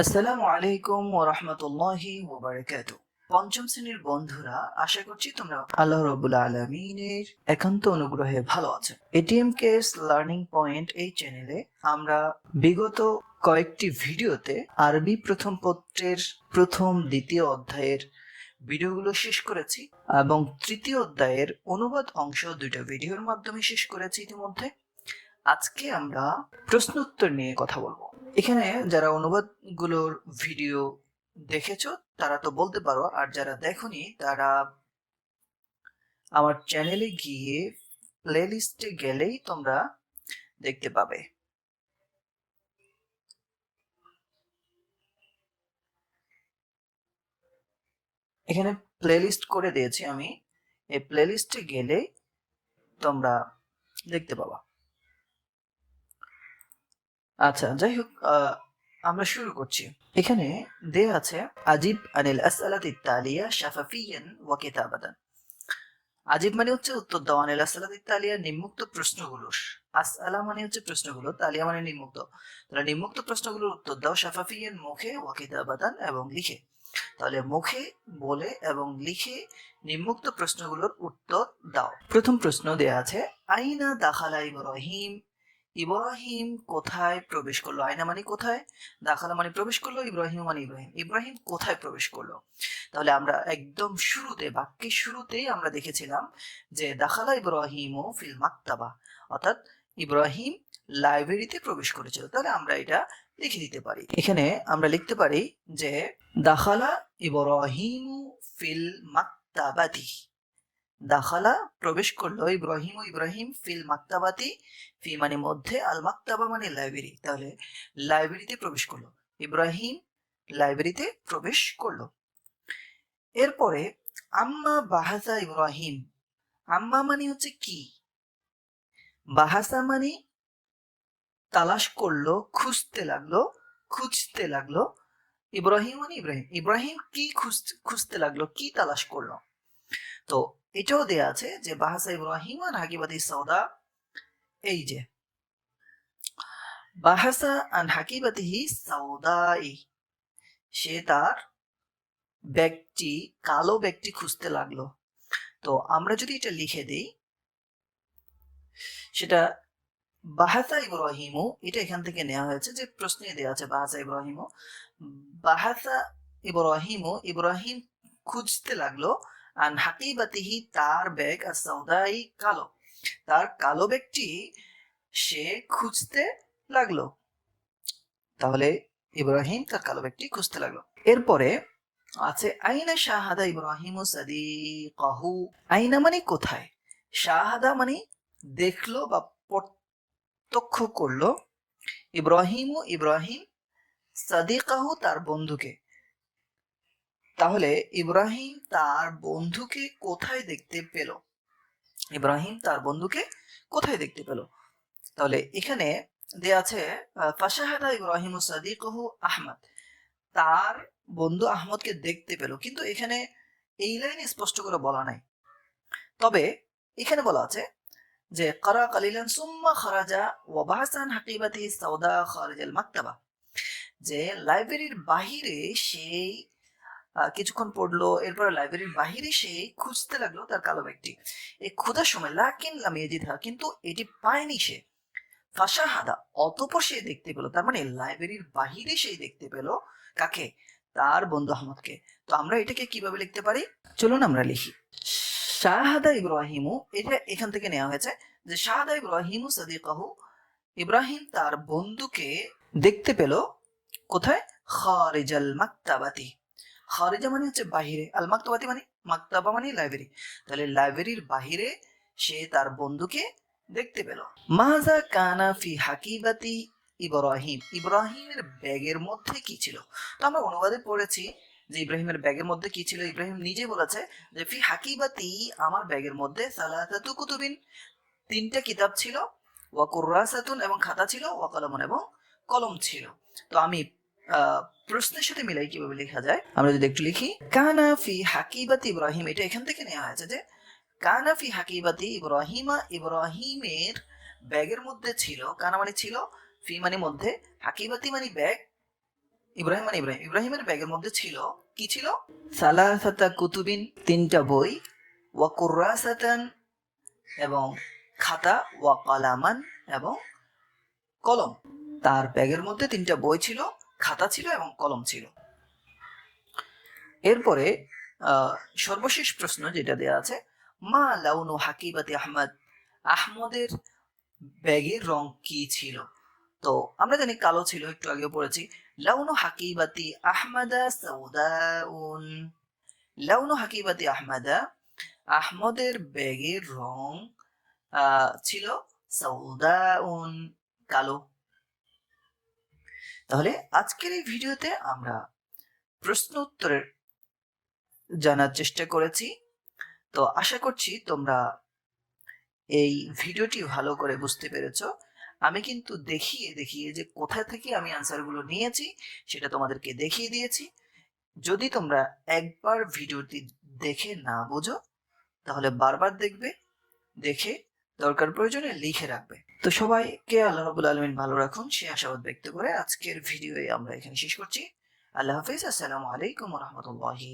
আসসালামু আলাইকুম ওয়া রাহমাতুল্লাহি ওয়া বারাকাতুহু। পঞ্চম শ্রেণির বন্ধুরা, আশা করছি তোমরা আল্লাহ রাব্বুল আলামিনের একান্ত অনুগ্রহে ভালো আছো। এটিএম কেস লার্নিং পয়েন্ট এই চ্যানেলে আমরা বিগত কয়েকটি ভিডিওতে আরবি প্রথম পত্রের প্রথম, দ্বিতীয় অধ্যায়ের ভিডিওগুলো শেষ করেছি এবং তৃতীয় অধ্যায়ের অনুবাদ অংশ দুইটা ভিডিওর মাধ্যমে শেষ করেছি ইতিমধ্যে। আজকে আমরা প্রশ্নোত্তর নিয়ে কথা বলব। এখানে যারা অনুবাদগুলোর ভিডিও দেখেছ, তারা তো বলতে পারো, আর যারা দেখোনি, তারা আমার চ্যানেলে গিয়ে প্লেলিস্টে গেলেই তোমরা দেখতে পাবে। এখানে প্লেলিস্ট করে দিয়েছি আমি। এই প্লেলিস্টে গেলে তোমরা দেখতে পাবা। আচ্ছা যাই হোক আমরা শুরু করছি। এখানে দেয়া আছে, আজিব আনিল আসআলাতি তালিয়া শাফাফিয়ান ওয়া আজিব মানে হচ্ছে উত্তর দাও, আনিল আসআলাতি তালিয়া নিম্মুক্ত প্রশ্নগুলো। মানে হচ্ছে প্রশ্নগুলো, তালিয়া মানে নিম্মুক্ত। নিম্মুক্ত প্রশ্নগুলোর উত্তর দাও, শাফাফিয়ান মুখে ওয়া এবং লিখে। তাহলে মুখে বলে এবং লিখে নিম্মুক্ত প্রশ্নগুলোর উত্তর দাও। প্রথম প্রশ্ন দেয়া আছে, আইনা দাখালা ইব্রাহিম ইব্রাহিম কোথায় প্রবেশ করল? আয়না মানে কোথায়? দাখালা মানে প্রবেশ করল? ইব্রাহিম মানে ইব্রাহিম। ইব্রাহিম কোথায় প্রবেশ করল? তাহলে আমরা একদম শুরুতে, বাক্যের শুরুতেই আমরা দেখেছিলাম যে দাখালা ইব্রাহিম ও ফিল মাক্তাবা। অর্থাৎ ইব্রাহিম লাইব্রেরিতে প্রবেশ করেছিল। তাহলে আমরা এটা লিখে দিতে পারি। এখানে আমরা লিখতে পারি যে, দাখালা ইব্রাহিম ফিল মাক্তাবাতি। দাখালা, প্রবেশ করল ইব্রাহিম ও ইব্রাহিম ফিল মাক্তাবাতি, ফি মানে মধ্যে, আল মাক্তাবা মানে লাইব্রেরি তাহলে লাইব্রেরিতে প্রবেশ করল। ইব্রাহিম লাইব্রেরিতে প্রবেশ করল। এরপরে, আম্মা বাহাসা ইব্রাহিম, আম্মা মানে হচ্ছে কি? বাহাসা মানে তালাশ করল, খুঁজতে লাগল খুঁজতে লাগল। ইব্রাহিম মানে ইব্রাহিম ইব্রাহিম কি খুঁজ- খুঁজতে লাগল, কি তালাশ করল? তো এটাও দেয়া আছে যে বাহাসা ইব্রাহিম আর হাকিবাতি সৌদা এই যে, বাহাসা আন সাউদাই সে তার ব্যক্তি, কালো ব্যক্তি খুঁজতে লাগল। তো আমরা যদি এটা লিখে দেই, সেটা বাহাসা ইব্রাহিমও এটা এখান থেকে নেওয়া হয়েছে যে প্রশ্নে দেওয়া আছে বাহাসা ইব্রাহিমও বাহাসা ইব্রাহিমও ইব্রাহিম খুঁজতে লাগল আন হাকিবাতিহি তার ব্যাগ আর সৌদাই কালো। তার কালো ব্যাগটি সে খুঁজতে লাগল। তাহলে ইব্রাহিম তার কালো ব্যাগটি খুঁজতে লাগল। এরপরে আছে, আইনা শাহাদা ইব্রাহিম ও সাদিকাহু। আইনা মানে কোথায়? শাহাদা মানে দেখল বা প্রত্যক্ষ করল। ইব্রাহিম ও ইব্রাহিম সাদিকাহু তার বন্ধুকে। তাহলে ইব্রাহিম তার বন্ধুকে কোথায় দেখতে পেল? ইব্রাহিম তার বন্ধুকে কোথায় দেখতে পেল? তাহলে এখানে দেয়া আছে ফাশাহাদা ইব্রাহিম আহমদ। তার বন্ধু আহমদকে দেখতে পেল, কিন্তু এখানে এই লাইনে স্পষ্ট করে বলা নাই। তবে এখানে বলা আছে যে, করা কালিলান সুম্মা খারাজা ওয়া বাহসান হাকিবাতি সাউদা খারিজাল মাক্তাবা। যে, লাইব্রেরির বাহিরে সেই কিছুক্ষণ পড়ল, এরপর লাইব্রেরির বাহিরে সে খুঁজতে লাগল তার কালো ব্যাগটি এই খোঁজার সময় লাকিন লামিয়াজিদা কিন্তু এটি পায়নি সে। ফাশাহাদা অতপর সে দেখতে পেল, তার মানে লাইব্রেরির বাহিরে সে দেখতে পেল কাকে? তার বন্ধু আহমদকে। তো আমরা এটাকে কীভাবে লিখতে পারি? চলুন আমরা লিখি। শাহাদা ইব্রাহিমু, এটা এখান থেকে নেওয়া হয়েছে যে শাহাদা ইব্রাহিমু সাদিকাহু, ইব্রাহিম তার বন্ধুকে দেখতে পেল কোথায়? খারিজাল মাকতাবাতি। খারিজা মানে হচ্ছে বাহিরে, আল মাকতাবাতি মানে মাকতাবা মানে লাইব্রেরি তাহলে লাইব্রেরির বাহিরে সে তার বন্ধুকে দেখতে পেল। মাহাজা কানা ফি হাকিবাতি ইব্রাহিম। ইব্রাহিমের ব্যাগের মধ্যে কি ছিল? তো আমরা অনুবাদে পড়েছি যে ইব্রাহিমের ব্যাগের মধ্যে কি ছিল। ইব্রাহিম নিজে বলেছে যে, ফি হাকিবাতি আমার ব্যাগের মধ্যে সালাতাতু কুতুবিন। তিনটা কিতাব ছিল, ওয়া কুররাসাতুন এবং খাতা ছিল, ওয়া কলমন এবং কলম ছিল। তো আমি প্রশ্নের সাথে মিলাই কীভাবে লেখা যায়? আমরা যদি একটু লিখি, কানা ফি হাকিবাতি ইব্রাহিম, এটা এখান থেকে নেওয়া হয়েছে যে, কানা ফি হাকিবাতি ইব্রাহিমা ইব্রাহিমের ব্যাগের মধ্যে ছিল। কানা মানে ছিল, ফি মানে মধ্যে, হাকিবাতি মানে ব্যাগ, ইব্রাহিম মানে ইব্রাহিম। ইব্রাহিমের ব্যাগের মধ্যে ছিল, কি ছিল? সালাসাতা কুতুবিন, তিনটা বই, ওয়া কুররাসাতান এবং খাতা, ওয়া কালামান এবং কলম। তার ব্যাগের মধ্যে তিনটা বই ছিল খাতা ছিল এবং কলম ছিল। এরপরে সর্বশেষ প্রশ্ন যেটা দেয়া আছে, মা লাউনু হাকিবাতি আহমদ, আহমদের ব্যাগের রং কি ছিল? তো আমরা জানি কালো ছিল, একটু আগে পড়েছি। লাউনু হাকিবাতি আহমাদা সাউদাউন। লাউনু হাকিবাতি আহমাদা, আহমদের ব্যাগের রং ছিল সাউদাউন, কালো। তাহলে আজকের এই ভিডিওতে আমরা প্রশ্ন উত্তরের জানার চেষ্টা করেছি। তো আশা করছি তোমরা এই ভিডিওটি ভালো করে বুঝতে পেরেছ। আমি কিন্তু দেখিয়ে দেখিয়ে যে কোথা থেকে আমি আনসারগুলো নিয়েছি, সেটা তোমাদেরকে দেখিয়ে দিয়েছি। যদি তোমরা একবার ভিডিওটি দেখে না বোঝো, তাহলে বারবার দেখবে, দেখে দরকার প্রয়োজনে লিখে রাখবে। তো সবাইকে আল্লাহ রাবুল আলমিন ভালো রাখুন, সে আশাবাদ ব্যক্ত করে আজকের ভিডিও আমরা এখানে শেষ করছি। আল্লাহ হাফিজ, আসসালামু আলাইকুম রহমতুল্লাহি